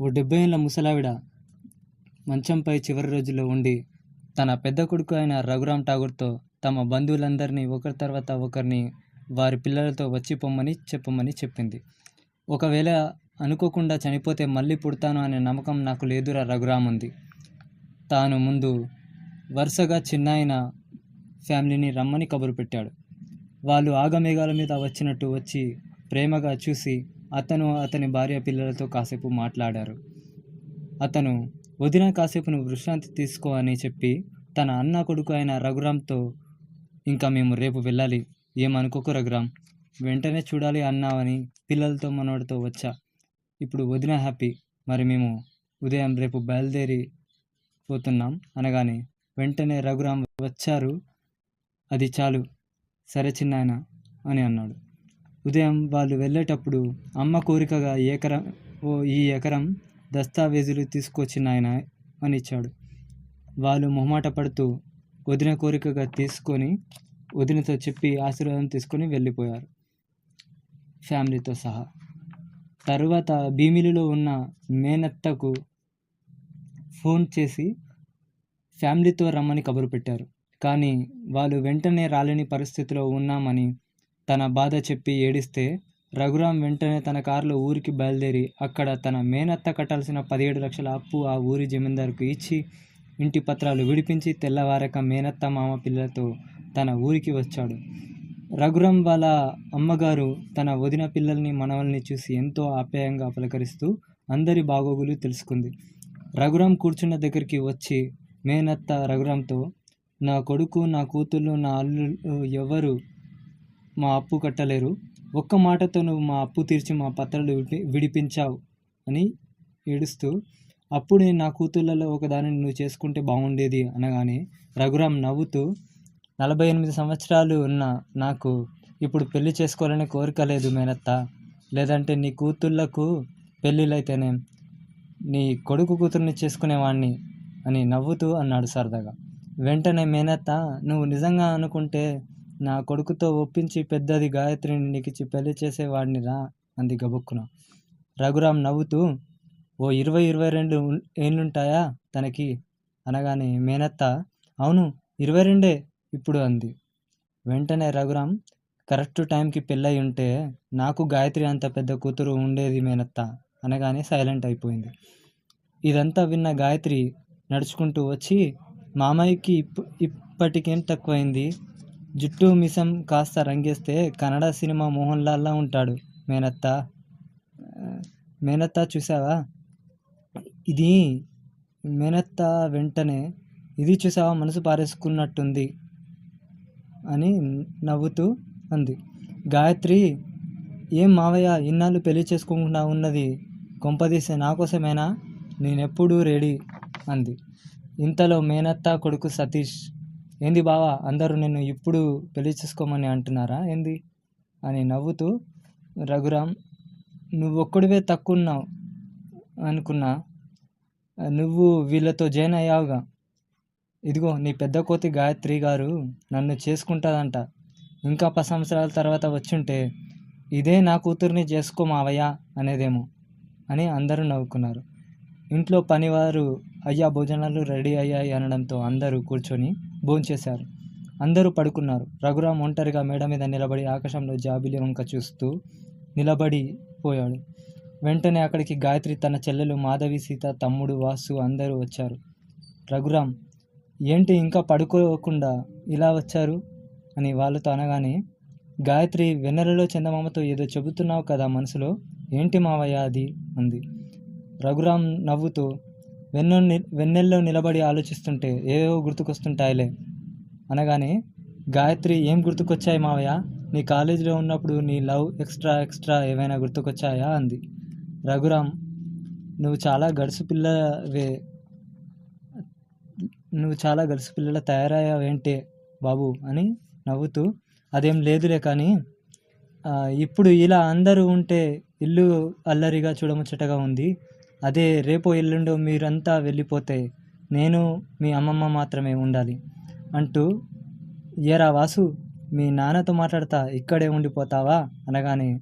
ఓ డెబ్బై ఏళ్ళ ముసలావిడ మంచంపై చివరి రోజుల్లో ఉండి తన పెద్ద కొడుకు అయిన రఘురామ్ ఠాగూర్తో తమ బంధువులందరినీ ఒకరి తర్వాత ఒకరిని వారి పిల్లలతో వచ్చి పొమ్మని చెప్పమని చెప్పింది. ఒకవేళ అనుకోకుండా చనిపోతే మళ్ళీ పుడతాను అనే నమ్మకం నాకు లేదురా రఘురామ్ ఉంది. తాను ముందు వరుసగా చిన్నాయన ఫ్యామిలీని రమ్మని కబురు పెట్టాడు. వాళ్ళు ఆగమేఘాల మీద వచ్చినట్టు వచ్చి ప్రేమగా చూసి అతను అతని భార్య పిల్లలతో కాసేపు మాట్లాడారు. అతను వదిన కాసేపు నువ్వు విశ్రాంతి తీసుకో అని చెప్పి తన అన్న కొడుకు అయిన రఘురామ్తో ఇంకా మేము రేపు వెళ్ళాలి. ఏమనుకోకు రఘురామ్. వెంటనే చూడాలి అన్నావని పిల్లలతో మనోడితో వచ్చా. ఇప్పుడు వదిన హ్యాపీ. మరి మేము ఉదయం రేపు బయలుదేరి పోతున్నాం అనగానే వెంటనే రఘురామ్ వచ్చారు. అది చాలు. సరే చిన్నాయన అని అన్నాడు. ఉదయం వాళ్ళు వెళ్ళేటప్పుడు అమ్మ కోరికగా ఎకరం ఓ ఈ ఎకరం దస్తావేజులు తీసుకొచ్చి నాయన అని ఇచ్చాడు. వాళ్ళు మొహమాట పడుతూ వదిన కోరికగా తీసుకొని వదినతో చెప్పి ఆశీర్వాదం తీసుకొని వెళ్ళిపోయారు ఫ్యామిలీతో సహా. తరువాత భీమిలిలో ఉన్న మేనత్తకు ఫోన్ చేసి ఫ్యామిలీతో రమ్మని కబురు పెట్టారు. కానీ వాళ్ళు వెంటనే రాలేని పరిస్థితిలో ఉన్నామని తన బాధ చెప్పి ఏడిస్తే రఘురామ్ వెంటనే తన కారులో ఊరికి బయలుదేరి అక్కడ తన మేనత్త కట్టాల్సిన పదిహేడు లక్షల అప్పు ఆ ఊరి జమీందారుకు ఇచ్చి ఇంటి పత్రాలు విడిపించి తెల్లవారక మేనత్త మామ పిల్లలతో తన ఊరికి వచ్చాడు. రఘురామ్ వాళ్ళ అమ్మగారు తన వదిన పిల్లల్ని మనవల్ని చూసి ఎంతో ఆప్యాయంగా పలకరిస్తూ అందరి బాగోగులు తెలుసుకుంది. రఘురామ్ కూర్చున్న దగ్గరికి వచ్చి మేనత్త రఘురాంతో నా కొడుకు నా కూతుళ్ళు నా అల్లుళ్ళు ఎవరు? మా అప్పు కట్టలేరు. ఒక్క మాటతో నువ్వు మా అప్పు తీర్చి మా పత్రాలు విడి- విడిపించావు అని ఏడుస్తూ అప్పుడు నేను నా కూతుళ్ళలో ఒకదానిని నువ్వు చేసుకుంటే బాగుండేది అనగానే రఘురామ్ నవ్వుతూ నలభై ఎనిమిది సంవత్సరాలు ఉన్న నాకు ఇప్పుడు పెళ్ళి చేసుకోవాలని కోరిక లేదు మేనత్త. లేదంటే నీ కూతుళ్ళకు పెళ్ళిళ్ళైతేనే నీ కొడుకు కూతుర్ని చేసుకునేవాణ్ణి అని నవ్వుతూ అన్నాడు సరదాగా. వెంటనే మేనత్త నువ్వు నిజంగా అనుకుంటే నా కొడుకుతో ఒప్పించి పెద్దది గాయత్రిని నీకిచ్చి పెళ్ళి చేసేవాడిని రా అంది గబుక్కున. రఘురామ్ నవ్వుతూ ఓ ఇరవై ఇరవై రెండు ఉన్- ఏళ్ళుంటాయా తనకి? అనగానే మేనత్త అవును ఇరవై రెండే ఇప్పుడు అంది. వెంటనే రఘురామ్ కరెక్ట్ టైంకి పెళ్ళయి ఉంటే నాకు గాయత్రి అంత పెద్ద కూతురు ఉండేది మేనత్త అనగానే సైలెంట్ అయిపోయింది. ఇదంతా విన్న గాయత్రి నడుచుకుంటూ వచ్చి మామయ్యకి ఇప్ ఇప్పటికేం తక్కువైంది? జుట్టు మిసం కాస్త రంగేస్తే కన్నడ సినిమా మోహన్ లాల్లా ఉంటాడు. మేనత్త. మేనత్త చూసావా? ఇది మేనత్త వెంటనే ఇది చూసావా? మనసు పారేసుకున్నట్టుంది అని నవ్వుతూ అంది. గాయత్రి ఏం మావయ్య ఇన్నాళ్ళు పెళ్ళి చేసుకోకుండా ఉన్నది? కొంపదీసే నా కోసమేనా? నేనెప్పుడూ రెడీ అంది. ఇంతలో మేనత్త కొడుకు సతీష్ ఏంది బావా అందరూ నిన్ను ఇప్పుడు పెళ్ళి చేసుకోమని అంటున్నారా? ఏంది? అని నవ్వుతూ రఘురామ్ నువ్వు ఒక్కడివే తక్కున్నావు అనుకున్నా నువ్వు వీళ్ళతో జాయిన్ అయ్యావుగా. ఇదిగో నీ పెద్ద కోతి గాయత్రి గారు నన్ను చేసుకుంటుందంట. ఇంకా పది సంవత్సరాల తర్వాత వచ్చుంటే ఇదే నా కూతుర్ని చేసుకో మావయ్యా అనేదేమో అని అందరూ నవ్వుకున్నారు. ఇంట్లో పనివారు అయ్యా భోజనాలు రెడీ అయ్యాయి అనడంతో అందరూ కూర్చొని భోంచేశారు. అందరూ పడుకున్నారు. రఘురామ్ ఒంటరిగా మేడ మీద నిలబడి ఆకాశంలో జాబిలి వంక చూస్తూ నిలబడి పోయాడు. వెంటనే అక్కడికి గాయత్రి తన చెల్లెలు మాధవి సీత తమ్ముడు వాసు అందరూ వచ్చారు. రఘురామ్ ఏంటి ఇంకా పడుకోకుండా ఇలా వచ్చారు? అని వాళ్ళతో అనగానే గాయత్రి వెన్నెలలో చందమామతో ఏదో చెబుతున్నావు కదా మనసులో? ఏంటి మావయ్య అది? అంది. రఘురామ్ నవ్వుతూ వెన్నె వెన్నెల్లో నిలబడి ఆలోచిస్తుంటే ఏవేవో గుర్తుకొస్తుంటాయిలే. అనగానే గాయత్రి ఏం గుర్తుకొచ్చాయి మావయ్య? నీ కాలేజీలో ఉన్నప్పుడు నీ లవ్ ఎక్స్ట్రా ఎక్స్ట్రా ఏమైనా గుర్తుకొచ్చాయా? అంది. రఘురామ్ నువ్వు చాలా గడుసు పిల్లవే. నువ్వు చాలా గడుసు పిల్లల తయారయ్యావేంటే బాబు? అని నవ్వుతూ అదేం లేదులే కానీ ఇప్పుడు ఇలా అందరూ ఉంటే ఇల్లు అల్లరిగా చూడముచ్చటగా ఉంది. అదే రేపో ఎల్లుండో మీరంతా వెళ్ళిపోతే నేను మీ అమ్మమ్మ మాత్రమే ఉండాలి అంటూ ఏరా వాసు మీ నాన్నతో మాట్లాడతా ఇక్కడే ఉండిపోతావా? అనగానే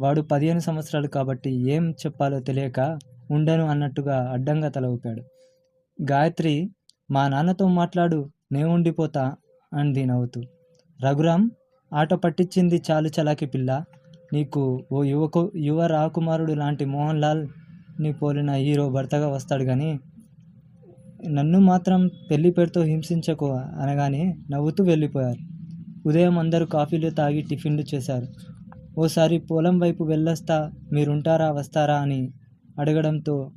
వాడు పదిహేను సంవత్సరాలు కాబట్టి ఏం చెప్పాలో తెలియక ఉండను అన్నట్టుగా అడ్డంగా తల ఊపాడు. గాయత్రి మా నాన్నతో మాట్లాడు నే ఉండిపోతా అంది నవ్వుతూ. రఘురామ్ ఆట పట్టించింది చాలు చలాకి పిల్ల నీకు ఓ యువకు యువ రాకుమారుడు లాంటి మోహన్ లాల్ నీ పోలిన హీరో భర్తగా వస్తాడు కానీ నన్ను మాత్రం పెళ్ళి పేరుతో హింసించకు అనగానే నవ్వుతూ వెళ్ళిపోయారు. ఉదయం అందరూ కాఫీలు తాగి టిఫిన్లు చేశారు. ఓసారి పొలం వైపు వెళ్ళొస్తా మీరుంటారా వస్తారా అని అడగడంతో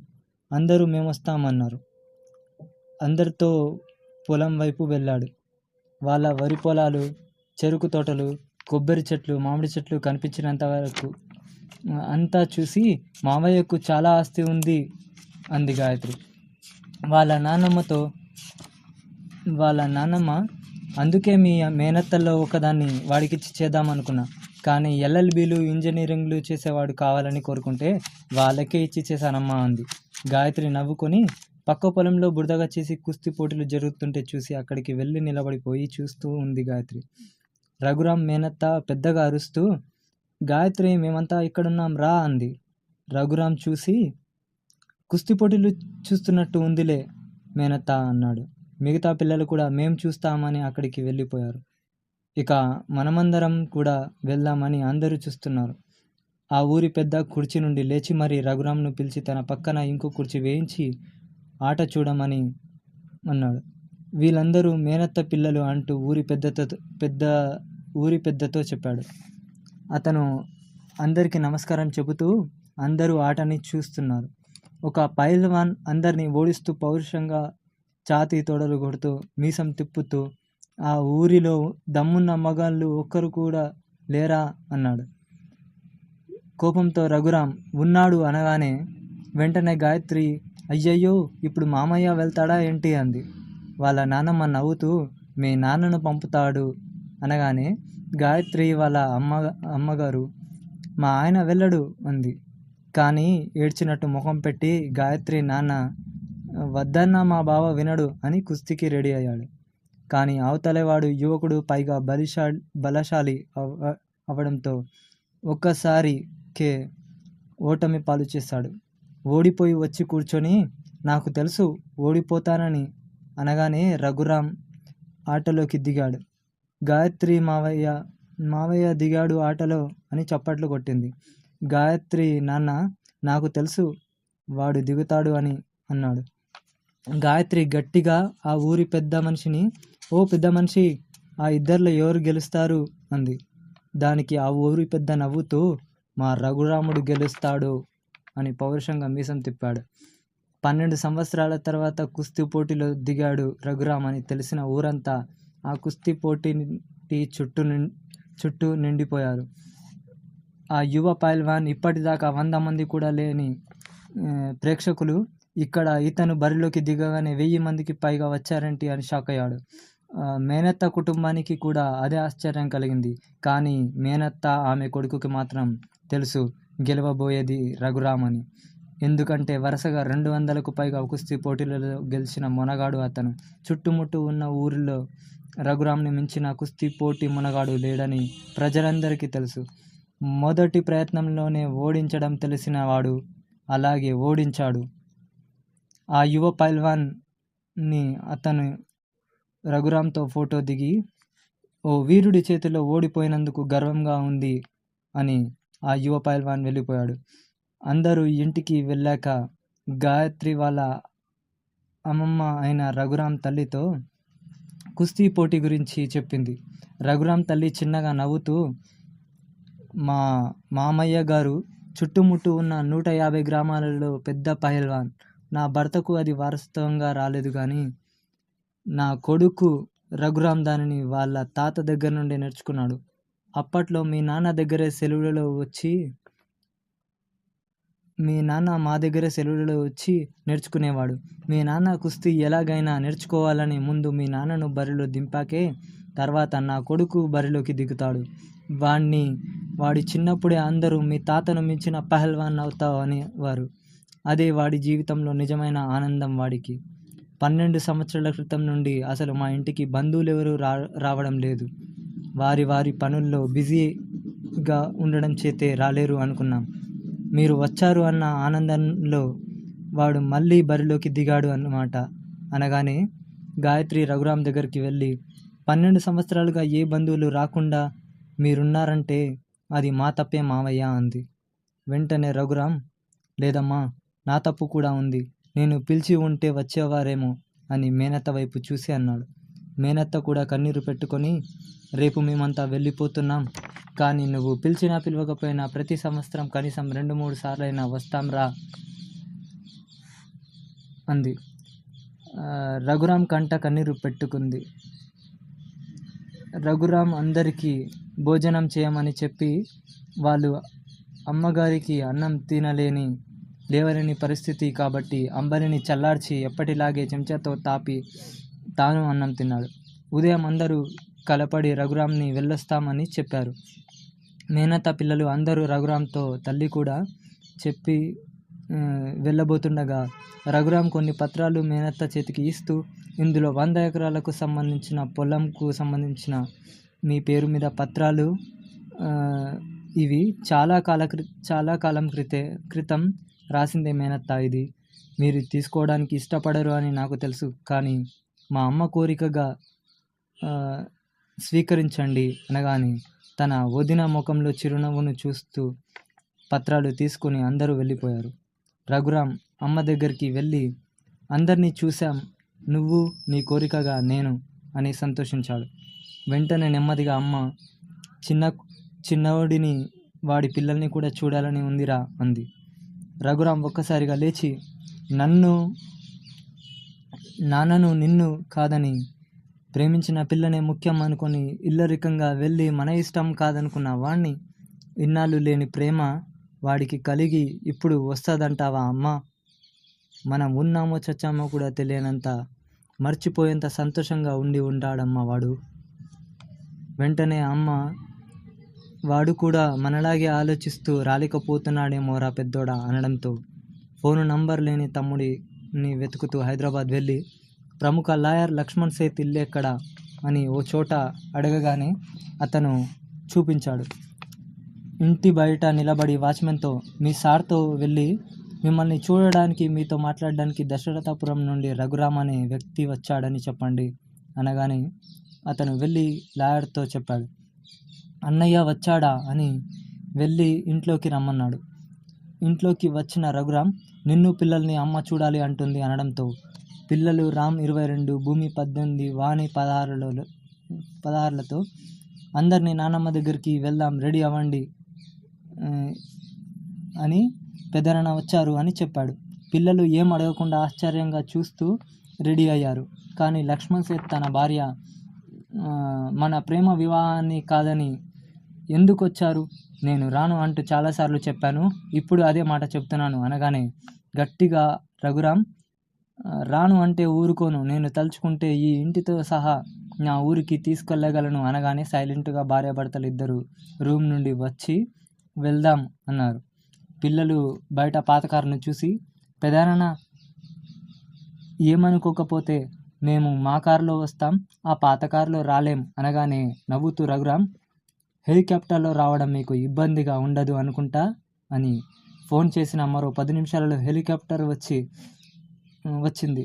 అందరూ మేమొస్తామన్నారు. అందరితో పొలం వైపు వెళ్ళాడు. వాళ్ళ వరి పొలాలు చెరుకు తోటలు కొబ్బరి చెట్లు మామిడి చెట్లు కనిపించినంత వరకు అంతా చూసి మావయ్యకు చాలా ఆస్తి ఉంది అంది గాయత్రి. వాళ్ళ నాన్నమ్మతో వాళ్ళ నాన్నమ్మ అందుకే మీ మేనత్తల్లో ఒకదాన్ని వాడికిచ్చి చేద్దామనుకున్నా. కానీ ఎల్ఎల్బీలు ఇంజనీరింగ్లు చేసేవాడు కావాలని కోరుకుంటే వాళ్ళకే ఇచ్చి చేశానమ్మా అంది. గాయత్రి నవ్వుకొని పక్క పొలంలో బురదగా చేసి కుస్తీ పోటీలు జరుగుతుంటే చూసి అక్కడికి వెళ్ళి నిలబడిపోయి చూస్తూ ఉంది గాయత్రి. రఘురామ్ మేనత్త పెద్దగా అరుస్తూ గాయత్రి మేమంతా ఇక్కడున్నాం రా అంది. రఘురాం చూసి కుస్తీ పోటీలు చూస్తున్నట్టు ఉందిలే మేనత్త అన్నాడు. మిగతా పిల్లలు కూడా మేం చూస్తామని అక్కడికి వెళ్ళిపోయారు. ఇక మనమందరం కూడా వెళ్దామని అందరూ చూస్తున్నారు. ఆ ఊరి పెద్ద కుర్చీ నుండి లేచి మరీ రఘురామ్ను పిలిచి తన పక్కన ఇంకో కుర్చీ వేయించి ఆట చూడమని అన్నాడు. వీళ్ళందరూ మేనత్త పిల్లలు అంటూ ఊరి పెద్దతో పెద్ద ఊరి పెద్దతో చెప్పాడు. అతను అందరికీ నమస్కారం చెబుతూ అందరూ ఆటని చూస్తున్నారు. ఒక పైల్వాన్ అందరినీ ఓడిస్తూ పౌరుషంగా ఛాతీ తొడలు కొడుతూ మీసం తిప్పుతూ ఆ ఊరిలో దమ్మున్న మగాళ్ళు ఒక్కరు కూడా లేరా అన్నాడు. కోపంతో రఘురాం ఉన్నాడు అనగానే వెంటనే గాయత్రి అయ్యయ్యో ఇప్పుడు మామయ్య వెళ్తాడా ఏంటి? అంది. వాళ్ళ నాన్నమ్మ నవ్వుతూ మీ నాన్నను పంపుతాడు అనగానే గాయత్రి వాళ్ళ అమ్మ అమ్మగారు మా ఆయన వెళ్ళడు అంది. కానీ ఏడ్చినట్టు ముఖం పెట్టి గాయత్రి నాన్న వద్దన్న మా బావ వినడు అని కుస్తీకి రెడీ అయ్యాడు. కానీ అవతలేవాడు యువకుడు పైగా బలిశా బలశాలి అవ అవడంతో ఒక్కసారికే ఓటమి పాలు చేశాడు. ఓడిపోయి వచ్చి కూర్చొని నాకు తెలుసు ఓడిపోతానని అనగానే రఘురామ్ ఆటలోకి దిగాడు. గాయత్రి మావయ్య మావయ్య దిగాడు ఆటలో అని చప్పట్లు కొట్టింది. గాయత్రి నాన్న నాకు తెలుసు వాడు దిగుతాడు అని అన్నాడు. గాయత్రి గట్టిగా ఆ ఊరి పెద్ద మనిషిని ఓ పెద్ద మనిషి ఆ ఇద్దరిలో ఎవరు గెలుస్తారు? అంది. దానికి ఆ ఊరి పెద్ద నవ్వుతూ మా రఘురాముడు గెలుస్తాడు అని పౌరుషంగా మీసం తిప్పాడు. పన్నెండు సంవత్సరాల తర్వాత కుస్తీ పోటీలో దిగాడు రఘురామ్ అని తెలిసిన ఊరంతా ఆ కుస్తీ పోటీ చుట్టూ చుట్టూ నిండిపోయారు. ఆ యువ పైల్వాన్ ఇప్పటిదాకా వంద మంది కూడా లేని ప్రేక్షకులు ఇక్కడ ఇతను బరిలోకి దిగగానే వెయ్యి మందికి పైగా వచ్చారంటి అని షాక్ అయ్యాడు. మేనత్త కుటుంబానికి కూడా అదే ఆశ్చర్యం కలిగింది. కానీ మేనత్త ఆమె కొడుకుకి మాత్రం తెలుసు గెలవబోయేది రఘురామ్ అని ఎందుకంటే వరుసగా రెండు వందలకు పైగా కుస్తీ పోటీలలో గెలిచిన మొనగాడు అతను. చుట్టుముట్టు ఉన్న ఊరిలో రఘురామ్ని మించిన కుస్తీ పోటీ మునగాడు లేడని ప్రజలందరికీ తెలుసు. మొదటి ప్రయత్నంలోనే ఓడించడం తెలిసిన వాడు అలాగే ఓడించాడు. ఆ యువ పైల్వాన్ని అతను రఘురామ్తో ఫోటో దిగి ఓ వీరుడి చేతిలో ఓడిపోయినందుకు గర్వంగా ఉంది అని ఆ యువ పైల్వాన్ వెళ్ళిపోయాడు. అందరూ ఇంటికి వెళ్ళాక గాయత్రి వాళ్ళ అమ్మమ్మ అయిన రఘురామ్ తల్లితో కుస్తీ పోటీ గురించి చెప్పింది. రఘురామ్ తల్లి చిన్నగా నవ్వుతూ మా మామయ్య గారు చుట్టుముట్టు ఉన్న నూట యాభై గ్రామాలలో పెద్ద పహల్వాన్. నా భర్తకు అది వారసత్వంగా రాలేదు కానీ నా కొడుకు రఘురామ్ దానిని వాళ్ళ తాత దగ్గర నుండి నేర్చుకున్నాడు. అప్పట్లో మీ నాన్న దగ్గరే సెలవులలో వచ్చి మీ నాన్న మా దగ్గర సెలవులలో వచ్చి నేర్చుకునేవాడు. మీ నాన్న కుస్తీ ఎలాగైనా నేర్చుకోవాలని ముందు మీ నాన్నను బరిలో దింపాకే తర్వాత నా కొడుకు బరిలోకి దిగుతాడు. వాణ్ణి వాడి చిన్నప్పుడే అందరూ మీ తాతను మించిన పహల్వాన్ అవుతావు అనేవారు. అదే వాడి జీవితంలో నిజమైన ఆనందం వాడికి. పన్నెండు సంవత్సరాల క్రితం నుండి అసలు మా ఇంటికి బంధువులు ఎవరు రా రావడం లేదు. వారి వారి పనుల్లో బిజీగా ఉండడం చేతే రాలేరు అనుకున్నాం. మీరు వచ్చారు అన్న ఆనందంలో వాడు మళ్ళీ బరిలోకి దిగాడు అన్నమాట. అనగానే గాయత్రి రఘురామ్ దగ్గరికి వెళ్ళి పన్నెండు సంవత్సరాలుగా ఏ బంధువులు రాకుండా మీరున్నారంటే అది మా తప్పే మావయ్య అంది. వెంటనే రఘురామ్ లేదమ్మా నా తప్పు కూడా ఉంది. నేను పిలిచి ఉంటే వచ్చేవారేమో అని మేనత్త వైపు చూసి అన్నాడు. మేనత్త కూడా కన్నీరు పెట్టుకొని రేపు మేమంతా వెళ్ళిపోతున్నాం. కానీ నువ్వు పిలిచినా పిలవకపోయినా ప్రతి సంవత్సరం కనీసం రెండు మూడు సార్లైనా వస్తాం రా అంది రఘురామ్ కంట కన్నీరు పెట్టుకుంది. రఘురామ్ అందరికీ భోజనం చేయమని చెప్పి వాళ్ళు అమ్మగారికి అన్నం తినలేని లేవలేని పరిస్థితి కాబట్టి అంబరిని చల్లార్చి ఎప్పటిలాగే చెంచాతో తాపి తాను అన్నం తిన్నాడు. ఉదయం అందరూ కలపడి రఘురామ్ని వెళ్ళొస్తామని చెప్పారు. మేనత్త పిల్లలు అందరూ రఘురామ్తో తల్లి కూడా చెప్పి వెళ్ళబోతుండగా రఘురామ్ కొన్ని పత్రాలు మేనత్త చేతికి ఇస్తూ ఇందులో వంద ఎకరాలకు సంబంధించిన పొలంకు సంబంధించిన మీ పేరు మీద పత్రాలు ఇవి చాలా కాల చాలా కాలం క్రితే క్రితం రాసిందే మేనత్త ఇది. మీరు తీసుకోవడానికి ఇష్టపడరు అని నాకు తెలుసు కానీ మా అమ్మ కోరికగా స్వీకరించండి అనగానే తన వదిన ముఖంలో చిరునవ్వును చూస్తూ పత్రాలు తీసుకుని అందరూ వెళ్ళిపోయారు. రఘురామ్ అమ్మ దగ్గరికి వెళ్ళి అందరినీ చూశాం. నువ్వు నీ కోరికగా నేను అని సంతోషించాడు. వెంటనే నెమ్మదిగా అమ్మ చిన్న చిన్నవాడిని వాడి పిల్లల్ని కూడా చూడాలని ఉందిరా అంది. రఘురామ్ ఒక్కసారిగా లేచి నన్ను నాన్నను నిన్ను కాదని ప్రేమించిన పిల్లనే ముఖ్యం అనుకొని ఇల్లరికంగా వెళ్ళి మన ఇష్టం కాదనుకున్న వాణ్ణి ఇన్నాళ్ళు లేని ప్రేమ వాడికి కలిగి ఇప్పుడు వస్తుందంటావా అమ్మ? మనం ఉన్నామో చచ్చామో కూడా తెలియనంత మర్చిపోయేంత సంతోషంగా ఉండి ఉంటాడమ్మ వాడు. వెంటనే అమ్మ వాడు కూడా మనలాగే ఆలోచిస్తూ రాలేకపోతున్నాడేమోరా పెద్దోడా అనడంతో ఫోను నంబర్ లేని తమ్ముడి ని వెతుకుతూ హైదరాబాద్ వెళ్ళి ప్రముఖ లాయర్ లక్ష్మణ్ సేత్ ఇల్లు ఎక్కడ అని ఓ చోట అడగగానే అతను చూపించాడు. ఇంటి బయట నిలబడి వాచ్మెన్తో మీ సార్తో వెళ్ళి మిమ్మల్ని చూడడానికి మీతో మాట్లాడడానికి దశరథపురం నుండి రఘురామ్ అనే వ్యక్తి వచ్చాడని చెప్పండి అనగానే అతను వెళ్ళి లాయర్తో చెప్పాడు. అన్నయ్య వచ్చాడా అని వెళ్ళి ఇంట్లోకి రమ్మన్నాడు. ఇంట్లోకి వచ్చిన రఘురామ్ నిన్ను పిల్లల్ని అమ్మ చూడాలి అంటుంది అనడంతో. పిల్లలు రామ్ ఇరవై రెండు భూమి పద్దెనిమిది వాణి పదహారులలో పదహారులతో అందరినీ నానమ్మ దగ్గరికి వెళ్దాం రెడీ అవ్వండి అని పెదనాన్న వచ్చారు అని చెప్పాడు. పిల్లలు ఏం అడగకుండా ఆశ్చర్యంగా చూస్తూ రెడీ అయ్యారు. కానీ లక్ష్మణ్ సేత్ తన భార్య మన ప్రేమ వివాహాన్ని కాదని ఎందుకు వచ్చారు నేను రాను అంటూ చాలాసార్లు చెప్పాను. ఇప్పుడు అదే మాట చెప్తున్నాను అనగానే గట్టిగా రఘురామ్ రాను అంటే ఊరుకోను. నేను తలుచుకుంటే ఈ ఇంటితో సహా నా ఊరికి తీసుకెళ్ళగలను అనగానే సైలెంట్గా భార్యాభర్తలు ఇద్దరు రూమ్ నుండి వచ్చి వెళ్దాం అన్నారు. పిల్లలు బయట పాతకారును చూసి పెదానాన్న ఏమనుకోకపోతే మేము మా కారులో వస్తాం ఆ పాత కారులో రాలేం అనగానే నవ్వుతూ రఘురామ్ హెలికాప్టర్లో రావడం మీకు ఇబ్బందిగా ఉండదు అనుకుంటా అని ఫోన్ చేసిన మరో పది నిమిషాలలో హెలికాప్టర్ వచ్చి వచ్చింది.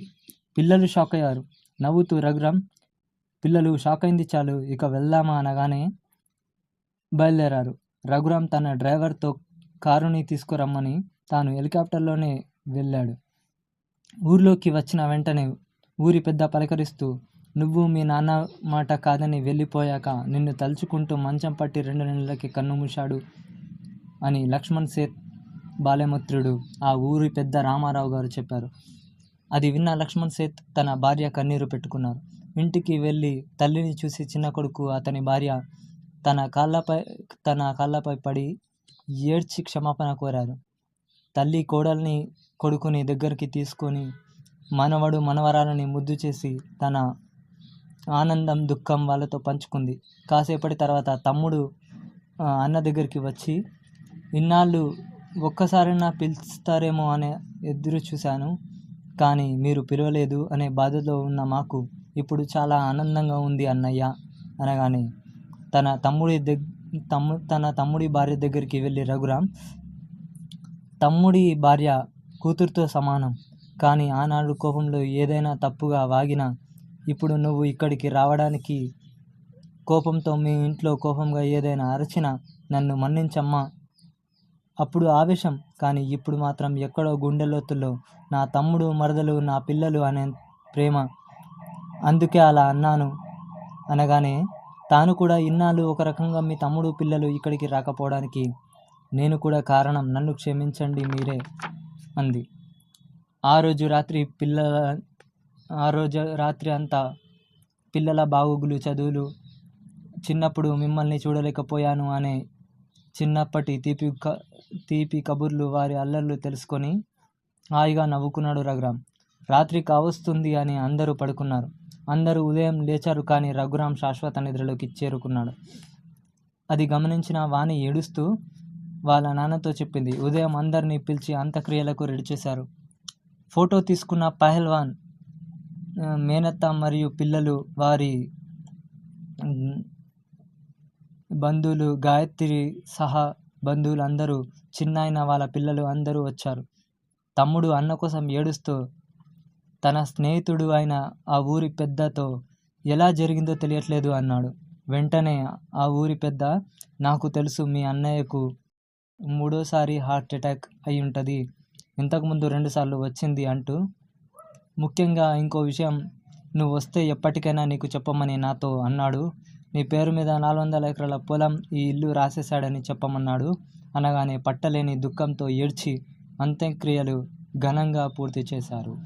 పిల్లలు షాక్ అయ్యారు. నవ్వుతూ రఘురామ్ పిల్లలు షాక్ అయింది చాలు ఇక వెళ్దామా అనగానే బయలుదేరారు. రఘురామ్ తన డ్రైవర్తో కారుని తీసుకురమ్మని తాను హెలికాప్టర్లోనే వెళ్ళాడు. ఊర్లోకి వచ్చిన వెంటనే ఊరి పెద్ద పలకరిస్తూ నువ్వు మీ నాన్న మాట కాదని వెళ్ళిపోయాక నిన్ను తలుచుకుంటూ మంచం పట్టి రెండు నెలలకి కన్నుమూశాడు అని లక్ష్మణ్ సేత్ బాలమిత్రుడు ఆ ఊరి పెద్ద రామారావు గారు చెప్పారు. అది విన్న లక్ష్మణ్ సేత్ తన భార్య కన్నీరు పెట్టుకున్నారు. ఇంటికి వెళ్ళి తల్లిని చూసి చిన్న కొడుకు అతని భార్య తన కాళ్ళపై తన కాళ్ళపై పడి ఏడ్చి క్షమాపణ కోరారు. తల్లి కోడల్ని కొడుకుని దగ్గరికి తీసుకొని మనవడు మనవరాలని ముద్దు చేసి తన ఆనందం దుఃఖం వాళ్ళతో పంచుకుంది. కాసేపటి తర్వాత తమ్ముడు అన్న దగ్గరికి వచ్చి ఇన్నాళ్ళు ఒక్కసారైనా పిలుస్తారేమో అనే ఎదురు చూశాను. కానీ మీరు పిలవలేదు అనే బాధలో ఉన్న మాకు ఇప్పుడు చాలా ఆనందంగా ఉంది అన్నయ్య అనగానే తన తమ్ముడి దగ్ తమ్ము తన తమ్ముడి భార్య దగ్గరికి వెళ్ళి రఘురామ్ తమ్ముడి భార్య కూతురుతో సమానం. కానీ ఆనాడు కోపంలో ఏదైనా తప్పుగా వాగినా ఇప్పుడు నువ్వు ఇక్కడికి రావడానికి కోపంతో మీ ఇంట్లో కోపంగా ఏదైనా అరచినా నన్ను మన్నించమ్మా. అప్పుడు ఆవేశం కానీ ఇప్పుడు మాత్రం ఎక్కడో గుండెలోతుల్లో నా తమ్ముడు మరదలు నా పిల్లలు అనే ప్రేమ. అందుకే అలా అన్నాను. అనగానే తాను కూడా ఇన్నాళ్ళు ఒక రకంగా మీ తమ్ముడు పిల్లలు ఇక్కడికి రాకపోవడానికి నేను కూడా కారణం నన్ను క్షమించండి మీరే అంది. ఆ రోజు రాత్రి పిల్లల ఆ రోజు రాత్రి అంతా పిల్లల బాగోగులు చదువులు చిన్నప్పుడు మిమ్మల్ని చూడలేకపోయాను అనే చిన్నప్పటి తీపి క తీపి కబుర్లు వారి అల్లర్లు తెలుసుకొని హాయిగా నవ్వుకున్నాడు రఘురామ్. రాత్రి కావస్తుంది అని అందరూ పడుకున్నారు. అందరూ ఉదయం లేచారు కానీ రఘురామ్ శాశ్వత నిద్రలోకి చేరుకున్నాడు. అది గమనించిన వాణి ఏడుస్తూ వాళ్ళ నాన్నతో చెప్పింది. ఉదయం అందరినీ పిలిచి అంత్యక్రియలకు రెడీ చేశారు. ఫోటో తీసుకున్న పహల్వాన్ మేనత్త మరియు పిల్లలు వారి బంధువులు గాయత్రి సహా బంధువులు అందరూ చిన్నాయన వాళ్ళ పిల్లలు అందరూ వచ్చారు. తమ్ముడు అన్న కోసం ఏడుస్తూ తన స్నేహితుడు అయిన ఆ ఊరి పెద్దతో ఎలా జరిగిందో తెలియట్లేదు అన్నాడు. వెంటనే ఆ ఊరి పెద్ద నాకు తెలుసు మీ అన్నయ్యకు మూడోసారి హార్ట్ అటాక్ అయి ఉంటుంది ఇంతకుముందు రెండుసార్లు వచ్చింది అంటూ ముఖ్యంగా ఇంకో విషయం. నువ్వు వస్తే ఎప్పటికైనా నీకు చెప్పమని నాతో అన్నాడు. నీ పేరు మీద నాలుగు వందల ఎకరాల పొలం ఈ ఇల్లు రాసేశాడని చెప్పమన్నాడు. అనగానే పట్టలేని దుఃఖంతో ఏడ్చి అంత్యక్రియలు ఘనంగా పూర్తి చేశారు.